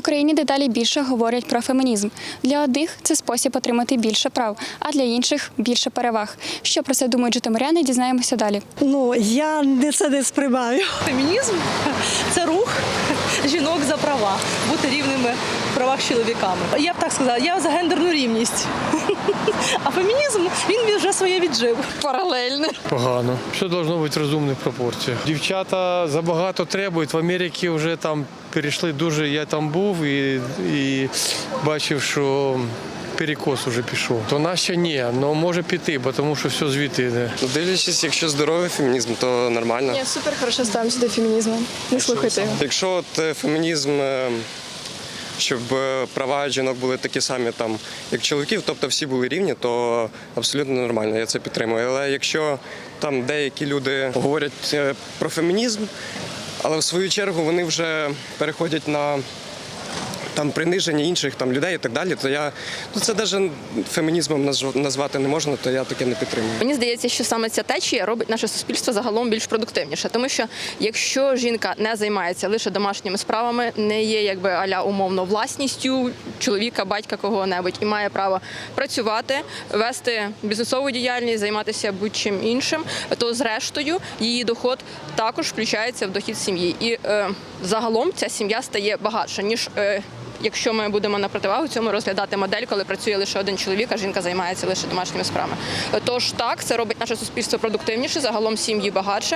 Україні дедалі більше говорять про фемінізм. Для одних це спосіб отримати більше прав, а для інших більше переваг. Що про це думають житомиряни, дізнаємося далі. Ну, я не це не сприймаю. Фемінізм це рух жінок за права, бути рівними в правах з чоловіками. Я б так сказала, я за гендерну рівність. А фемінізм він вже своє віджив. Паралельно. Погано. Все должно бути в розумних пропорціях. Дівчата забагато требують. В Америці вже там перейшли дуже. Я там був і, і бачив, що перекос уже пішов. То ще ні, але може піти, бо тому що все звідти йде. Ну, дивлячись, якщо здоровий фемінізм, то нормально. Я супер хорошо ставлюся до фемінізму. Не слухайте його. Якщо от е, фемінізм, е, щоб е, права жінок були такі самі, там, як чоловіків, тобто всі були рівні, то абсолютно нормально, я це підтримую. Але якщо там деякі люди говорять про фемінізм, але в свою чергу вони вже переходять на там приниження інших там людей і так далі, то я ну це навіть фемінізмом назв- назвати не можна, то я таке не підтримую. Мені здається, що саме ця течія робить наше суспільство загалом більш продуктивніше, тому що якщо жінка не займається лише домашніми справами, не є якби аля умовно власністю чоловіка, батька кого-небудь і має право працювати, вести бізнесову діяльність, займатися будь-чим іншим, то зрештою її доход також включається в дохід сім'ї. І е, загалом ця сім'я стає багатша ніж. Е, Якщо ми будемо на противагу цьому розглядати модель, коли працює лише один чоловік, а жінка займається лише домашніми справами. Тож так, це робить наше суспільство продуктивніше, загалом сім'ї багатше,